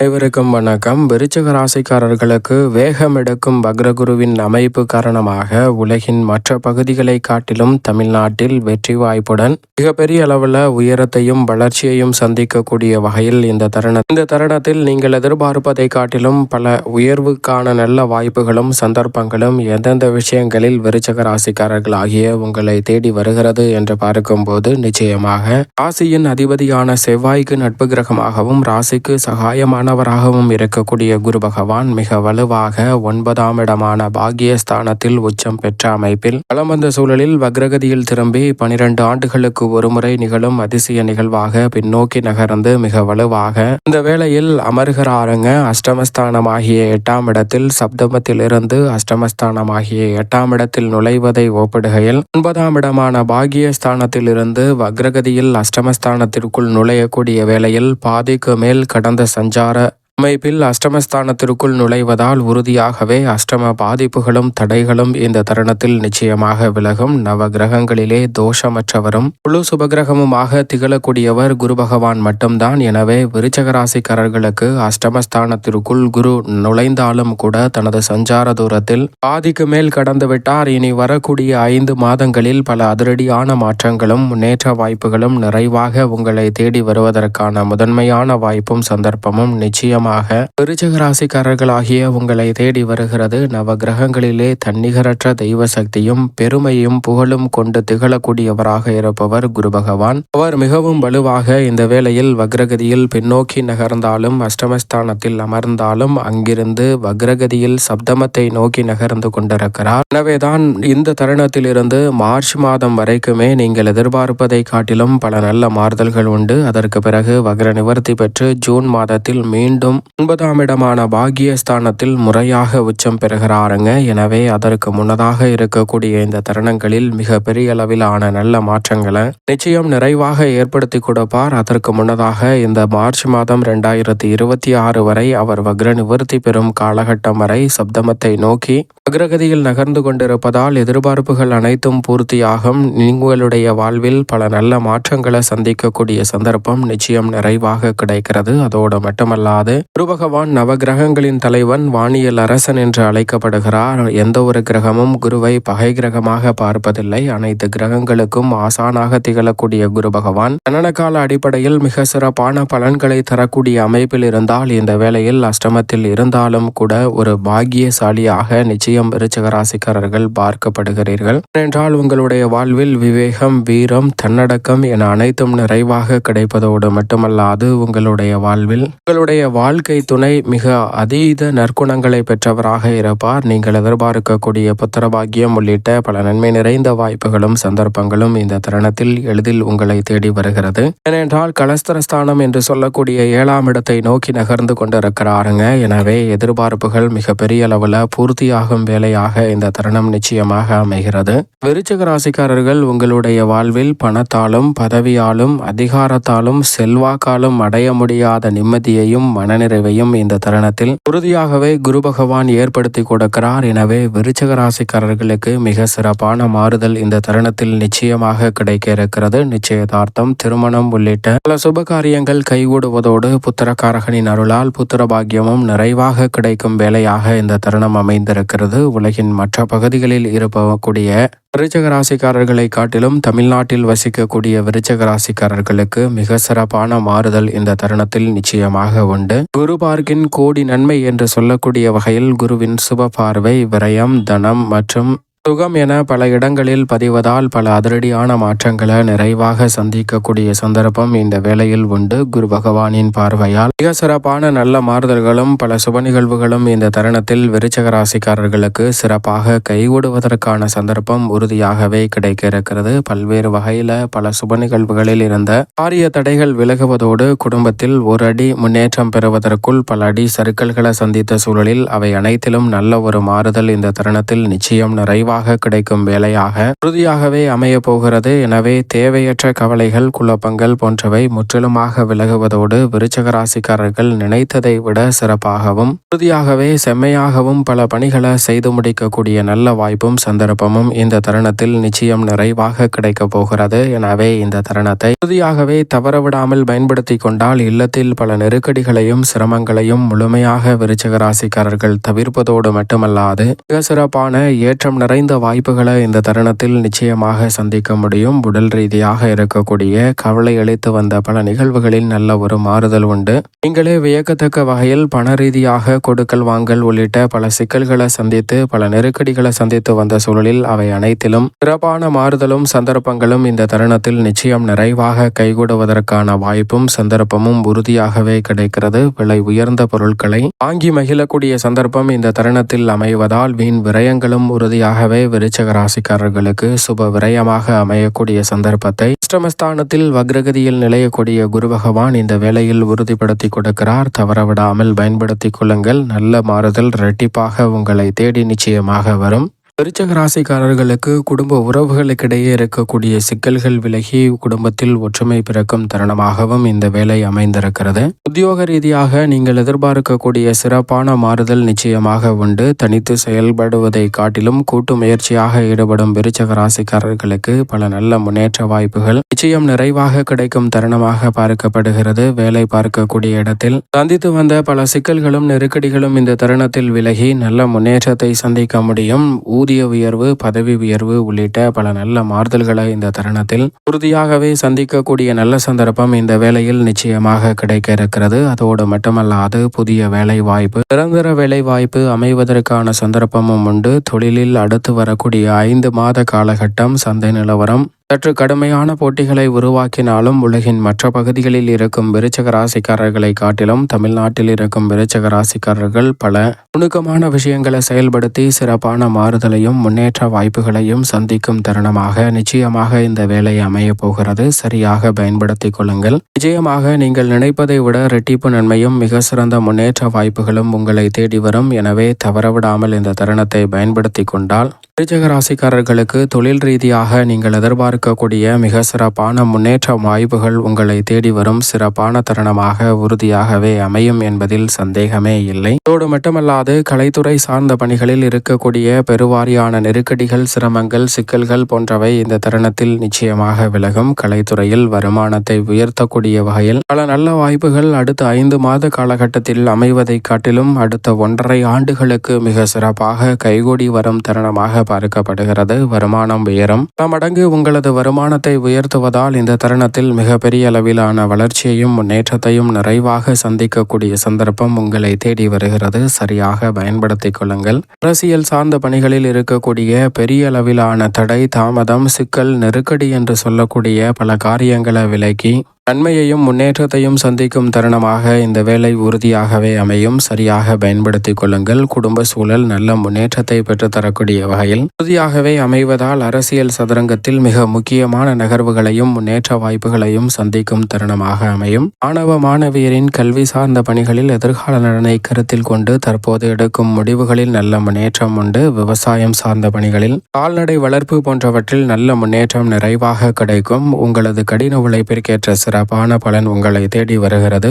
அனைவருக்கும் வணக்கம். விருச்சக ராசிக்காரர்களுக்கு வேகம் எடுக்கும் வக்ரகுருவின் அமைப்பு காரணமாக உலகின் மற்ற பகுதிகளை காட்டிலும் தமிழ்நாட்டில் வெற்றி வாய்ப்புடன் மிகப்பெரிய அளவில் உயரத்தையும் வளர்ச்சியையும் சந்திக்கக்கூடிய வகையில் இந்த தருணம் இந்த தருணத்தில் நீங்கள் எதிர்பார்ப்பதை காட்டிலும் பல உயர்வுக்கான நல்ல வாய்ப்புகளும் சந்தர்ப்பங்களும் எந்தெந்த விஷயங்களில் விருச்சக ராசிக்காரர்கள் ஆகிய உங்களை தேடி வருகிறது என்று பார்க்கும்போது நிச்சயமாக ராசியின் அதிபதியான செவ்வாய்க்கு நட்பு கிரகமாகவும் ராசிக்கு சகாயமான ஆனவராகவும் இருக்கக்கூடிய குரு பகவான் மிக வலுவாக ஒன்பதாம் இடமான பாகியஸ்தானத்தில் உச்சம் பெற்ற அமைப்பில் பலம் வந்த சூழலில் வக்ரகதியில் திரும்பி பனிரெண்டு ஆண்டுகளுக்கு ஒருமுறை நிகழும் அதிசய நிகழ்வாக பின்னோக்கி நகர்ந்து மிக வலுவாக இந்த வேளையில் அமர்கிறாருங்க. அஷ்டமஸ்தானமாகிய எட்டாம் இடத்தில் சப்தமத்திலிருந்து அஷ்டமஸ்தானமாகிய எட்டாம் இடத்தில் நுழைவதை ஒப்பிடுகையில் ஒன்பதாம் இடமான பாகியஸ்தானத்தில் இருந்து வக்ரகதியில் அஷ்டமஸ்தானத்திற்குள் நுழையக்கூடிய வேளையில் பாதிக்கு மேல் கடந்த சஞ்சார அமைப்பில் அஷ்டமஸ்தானத்திற்குள் நுழைவதால் உறுதியாகவே அஷ்டம பாதிப்புகளும் தடைகளும் இந்த தருணத்தில் நிச்சயமாக விலகும். நவ கிரகங்களிலே தோஷமற்றவரும் முழு சுபகிரகமுமாக திகழக்கூடியவர் குரு பகவான் மட்டும்தான். எனவே விருச்சகராசிக்காரர்களுக்கு அஷ்டமஸ்தானத்திற்குள் குரு நுழைந்தாலும் கூட தனது சஞ்சார தூரத்தில் பாதிக்கு மேல் கடந்துவிட்டார். இனி வரக்கூடிய ஐந்து மாதங்களில் பல அதிரடியான மாற்றங்களும் முன்னேற்ற வாய்ப்புகளும் நிறைவாக உங்களை தேடி வருவதற்கான முதன்மையான வாய்ப்பும் சந்தர்ப்பமும் நிச்சயமாக காரணமாக விருச்சக ராசிக்காரர்களாகிய உங்களை தேடி வருகிறது நவ கிரகங்களிலே தன்னிகரற்ற தெய்வ சக்தியும் பெருமையும் புகழும் கொண்டு திகழக்கூடியவராக இருப்பவர் குரு பகவான். அவர் மிகவும் வலுவாக இந்த வேளையில் வக்ரகதியில் பின்னோக்கி நகர்ந்தாலும் அஷ்டமஸ்தானத்தில் அமர்ந்தாலும் அங்கிருந்து வக்ரகதியில் சப்தமத்தை நோக்கி நகர்ந்து கொண்டிருக்கிறார். எனவேதான் இந்த தருணத்திலிருந்து மார்ச் மாதம் வரைக்குமே நீங்கள் எதிர்பார்ப்பதை காட்டிலும் பல நல்ல மாறுதல்கள் உண்டு. அதற்கு பிறகு வக்ர நிவர்த்தி பெற்று ஜூன் மாதத்தில் மீண்டும் ஒன்பதாம் இடமான பாகியஸ்தானத்தில் முறையாக உச்சம் பெறுகிறாருங்க. எனவே அதற்கு முன்னதாக இருக்கக்கூடிய இந்த தருணங்களில் மிக பெரிய அளவிலான நல்ல மாற்றங்களை நிச்சயம் நிறைவாக ஏற்படுத்தி கொடுப்பார். அதற்கு முன்னதாக இந்த மார்ச் மாதம் இரண்டாயிரத்தி இருபத்தி ஆறு வரை அவர் வக்ர நிவர்த்தி பெறும் காலகட்டம் வரை சப்தமத்தை நோக்கி அக்ரகதியில் நகர்ந்து கொண்டிருப்பதால் எதிர்பார்ப்புகள் அனைத்தும் பூர்த்தியாகும். உங்களுடைய வாழ்வில் பல நல்ல மாற்றங்களை சந்திக்கக்கூடிய சந்தர்ப்பம் நிச்சயம் நிறைவாக கிடைக்கிறது. அதோடு மட்டுமல்லாது குருபகவான் நவகிரகங்களின் தலைவன் வானியல் அரசன் என்று அழைக்கப்படுகிறார். எந்த ஒரு கிரகமும் குருவை பகை கிரகமாக பார்ப்பதில்லை. அனைத்து கிரகங்களுக்கும் ஆசானாக திகழக்கூடிய குரு பகவான் கணனகால அடிப்படையில் மிக சிறப்பான பலன்களை தரக்கூடிய அமைப்பில் இருந்தால் இந்த வேளையில் அஷ்டமத்தில் இருந்தாலும் கூட ஒரு பாக்கியசாலியாக நிச்சயம் விருச்சகராசிக்காரர்கள் பார்க்கப்படுகிறீர்கள். என்றால் உங்களுடைய வாழ்வில் விவேகம் வீரம் தன்னடக்கம் என அனைத்தும் நிறைவாக கிடைப்பதோடு மட்டுமல்லாது உங்களுடைய வாழ்வில் உங்களுடைய வாழ் வாழ்க்கை துணை மிக அதீத நற்குணங்களை பெற்றவராக இருப்பார். நீங்கள் எதிர்பார்க்கக்கூடிய புத்திரபாகியம் உள்ளிட்ட பல நன்மை நிறைந்த வாய்ப்புகளும் சந்தர்ப்பங்களும் இந்த தருணத்தில் எளிதில் உங்களை தேடி வருகிறது. ஏனென்றால் கலஸ்தரஸ்தானம் என்று சொல்லக்கூடிய ஏழாம் இடத்தை நோக்கி நகர்ந்து கொண்டிருக்கிறாருங்க. எனவே எதிர்பார்ப்புகள் மிக பெரிய அளவில் பூர்த்தியாகும் வேலையாக இந்த தருணம் நிச்சயமாக அமைகிறது. விருச்சக ராசிக்காரர்கள் உங்களுடைய வாழ்வில் பணத்தாலும் பதவியாலும் அதிகாரத்தாலும் செல்வாக்காலும் அடைய முடியாத நிம்மதியையும் மன நிறைவையும் இந்த தருணத்தில் உறுதியாகவே குரு பகவான் ஏற்படுத்தி கொடுக்கிறார். எனவே விருச்சக ராசிக்காரர்களுக்கு மிக சிறப்பான மாறுதல் இந்த தருணத்தில் நிச்சயமாக கிடைக்க இருக்கிறது நிச்சயதார்த்தம் திருமணம் உள்ளிட்ட பல சுப காரியங்கள் கைகூடுவதோடு புத்திரக்காரகனின் அருளால் புத்திர பாக்கியமும் நிறைவாக கிடைக்கும் வேலையாக இந்த தருணம் அமைந்திருக்கிறது. உலகின் மற்ற பகுதிகளில் இருப்பக்கூடிய விருச்சக ராசிக்காரர்களை காட்டிலும் தமிழ்நாட்டில் வசிக்கக்கூடிய விருச்சக ராசிக்காரர்களுக்கு மிக சிறப்பான மாறுதல் இந்த தருணத்தில் நிச்சயமாக உண்டு. குரு பார்க்கின் கோடி நன்மை என்று சொல்லக்கூடிய வகையில் குருவின் சுப பார்வை விரயம் தனம் மற்றும் சுகம் என பல இடங்களில் பதிவதால் பல அதிரடியான மாற்றங்களை நிறைவாக சந்திக்கக்கூடிய சந்தர்ப்பம் இந்த வேளையில் உண்டு. குரு பகவானின் பார்வையால் மிக சிறப்பான நல்ல மாறுதல்களும் பல சுப நிகழ்வுகளும் இந்த தருணத்தில் விருச்சக ராசிக்காரர்களுக்கு சிறப்பாக கைகூடுவதற்கான சந்தர்ப்பம் உறுதியாகவே கிடைக்க இருக்கிறது பல்வேறு வகையில பல சுப நிகழ்வுகளில் இருந்த காரிய தடைகள் விலகுவதோடு குடும்பத்தில் ஒரு அடி முன்னேற்றம் பெறுவதற்குள் பல அடி சருக்கல்களை சந்தித்த சூழலில் அவை அனைத்திலும் நல்ல ஒரு மாறுதல் இந்த தருணத்தில் நிச்சயம் நிறைவு நிறைவாக கிடைக்கும் வேலையாக. உறுதியாகவே அமைய போகிறது. எனவே தேவையற்ற கவலைகள் குழப்பங்கள் போன்றவை முற்றிலுமாக விலகுவதோடு விருச்சக ராசிக்காரர்கள் நினைத்ததை விட சிறப்பாகவும் உறுதியாகவே செம்மையாகவும் பல பணிகளை செய்து முடிக்கக்கூடிய நல்ல வாய்ப்பும் சந்தர்ப்பமும் இந்த தருணத்தில் நிச்சயம் நிறைவாக கிடைக்கப் போகிறது. எனவே இந்த தருணத்தை உறுதியாகவே தவறவிடாமல் பயன்படுத்தி கொண்டால் இல்லத்தில் பல நெருக்கடிகளையும் சிரமங்களையும் முழுமையாக விருச்சக ராசிக்காரர்கள் தவிர்ப்பதோடு மட்டுமல்லாது மிக சிறப்பான ஏற்றம் நிறை குறைந்த வாய்ப்புகளை இந்த தருணத்தில் நிச்சயமாக சந்திக்க முடியும். உடல் ரீதியாக இருக்கக்கூடிய கவலை அளித்து வந்த பல நிகழ்வுகளில் நல்ல ஒரு மாறுதல் உண்டு. நீங்களே வியக்கத்தக்க வகையில் பண ரீதியாக கொடுக்கல் வாங்கல் உள்ளிட்ட பல சிக்கல்களை சந்தித்து பல நெருக்கடிகளை சந்தித்து வந்த சூழலில் அவை அனைத்திலும் சிறப்பான மாறுதலும் சந்தர்ப்பங்களும் இந்த தருணத்தில் நிச்சயம் நிறைவாக கைகூடுவதற்கான வாய்ப்பும் சந்தர்ப்பமும் உறுதியாகவே கிடைக்கிறது. விலை உயர்ந்த பொருட்களை வாங்கி மகிழக்கூடிய சந்தர்ப்பம் இந்த தருணத்தில் அமைவதால் வீண் விரயங்களும் உறுதியாக உறுதியாகவே விருச்சக ராசிக்காரர்களுக்கு சுப விரயமாக அமையக்கூடிய சந்தர்ப்பத்தை அஷ்டமஸ்தானத்தில் வக்ரகதியில் நிலையக்கூடிய குரு பகவான் இந்த வேளையில் உறுதிப்படுத்தி கொடுக்கிறார். தவறவிடாமல் பயன்படுத்திக் கொள்ளுங்கள். நல்ல மாறுதல் இரட்டிப்பாக உங்களை தேடி நிச்சயமாக வரும். விருச்சக ராசிக்காரர்களுக்கு குடும்ப உறவுகளுக்கிடையே இருக்கக்கூடிய சிக்கல்கள் விலகி குடும்பத்தில் ஒற்றுமை பிறக்கும் தருணமாகவும் இந்த வேலை அமைந்திருக்கிறது. உத்தியோக ரீதியாக நீங்கள் எதிர்பார்க்கக்கூடிய சிறப்பான மாறுதல் நிச்சயமாக உண்டு. தனித்து செயல்படுவதை காட்டிலும் கூட்டு முயற்சியாக ஈடுபடும் விருச்சக ராசிக்காரர்களுக்கு பல நல்ல முன்னேற்ற வாய்ப்புகள் நிச்சயம் நிறைவாக கிடைக்கும் தருணமாக பார்க்கப்படுகிறது. வேலை பார்க்கக்கூடிய இடத்தில் சந்தித்து வந்த பல சிக்கல்களும் நெருக்கடிகளும் இந்த தருணத்தில் விலகி நல்ல முன்னேற்றத்தை சந்திக்க முடியும். ஊதிய உயர்வு பதவி உயர்வு உள்ளிட்ட பல நல்ல மாறுதல்களை இந்த தருணத்தில் உறுதியாகவே சந்திக்கக்கூடிய நல்ல சந்தர்ப்பம் இந்த வேலையில் நிச்சயமாக கிடைக்க இருக்கிறது. அதோடு மட்டுமல்லாது புதிய வேலை வாய்ப்பு நிரந்தர வேலை வாய்ப்பு அமைவதற்கான சந்தர்ப்பமும் உண்டு. தொழிலில் அடுத்து வரக்கூடிய ஐந்து மாத காலகட்டம் சந்தை நிலவரம் சற்று கடுமையான போட்டிகளை உருவாக்கினாலும் உலகின் மற்ற பகுதிகளில் இருக்கும் விருச்சக ராசிக்காரர்களை காட்டிலும் தமிழ்நாட்டில் இருக்கும் விருச்சக ராசிக்காரர்கள் பல நுணுக்கமான விஷயங்களை செயல்படுத்தி சிறப்பான மாறுதலையும் முன்னேற்ற வாய்ப்புகளையும் சந்திக்கும் தருணமாக நிச்சயமாக இந்த வேலை அமைய போகிறது. சரியாக பயன்படுத்திக் கொள்ளுங்கள். நிச்சயமாக நீங்கள் நினைப்பதை விட ரெட்டிப்பு நன்மையும் மிக சிறந்த முன்னேற்ற வாய்ப்புகளும் உங்களை தேடி வரும். எனவே தவறவிடாமல் இந்த தருணத்தை பயன்படுத்தி கொண்டால் விருச்சக ராசிக்காரர்களுக்கு தொழில் ரீதியாக நீங்கள் எதிர்பார்க்கக்கூடிய மிக சிறப்பான முன்னேற்ற வாய்ப்புகள் உங்களை தேடி வரும் சிறப்பான தருணமாக உறுதியாகவே அமையும் என்பதில் சந்தேகமே இல்லை. இதோடு மட்டுமல்லாது கலைத்துறை சார்ந்த பணிகளில் இருக்கக்கூடிய பெருவாரியான நெருக்கடிகள் சிரமங்கள் சிக்கல்கள் போன்றவை இந்த தருணத்தில் நிச்சயமாக விலகும். கலைத்துறையில் வருமானத்தை உயர்த்தக்கூடிய வகையில் பல நல்ல வாய்ப்புகள் அடுத்த ஐந்து மாத காலகட்டத்தில் அமைவதை காட்டிலும் அடுத்த ஒன்றரை ஆண்டுகளுக்கு மிக சிறப்பாக கைகூடி வரும் தருணமாக பார்க்கப்படுகிறது வருமானம் உயரும். பல மடங்கு உங்களது வருமானத்தை உயர்த்துவதால் இந்த தருணத்தில் மிகப்பெரிய அளவிலான வளர்ச்சியையும் முன்னேற்றத்தையும் நிறைவாக சந்திக்கக்கூடிய சந்தர்ப்பம் உங்களை தேடி வருகிறது. சரியாக பயன்படுத்திக் கொள்ளுங்கள். அரசியல் சார்ந்த பணிகளில் இருக்கக்கூடிய பெரிய அளவிலான தடை தாமதம் சிக்கல் நெருக்கடி என்று சொல்லக்கூடிய பல காரியங்களை விலக்கி நன்மையையும் முன்னேற்றத்தையும் சந்திக்கும் தருணமாக இந்த வேலை உறுதியாகவே அமையும். சரியாக பயன்படுத்திக் கொள்ளுங்கள். குடும்ப சூழல் நல்ல முன்னேற்றத்தை பெற்றுத்தரக்கூடிய வகையில் உறுதியாகவே அமைவதால் அரசியல் சதுரங்கத்தில் மிக முக்கியமான நகர்வுகளையும் முன்னேற்ற வாய்ப்புகளையும் சந்திக்கும் தருணமாக அமையும். மாணவ மாணவியரின் கல்வி சார்ந்த பணிகளில் எதிர்கால நலனை கருத்தில் கொண்டு தற்போது எடுக்கும் முடிவுகளில் நல்ல முன்னேற்றம் உண்டு. விவசாயம் சார்ந்த பணிகளில் கால்நடை வளர்ப்பு போன்றவற்றில் நல்ல முன்னேற்றம் நிறைவாக கிடைக்கும். உங்களது கடின உழைப்பிற்கேற்ற சிறப்பான பலன் உங்களை தேடி வருகிறது.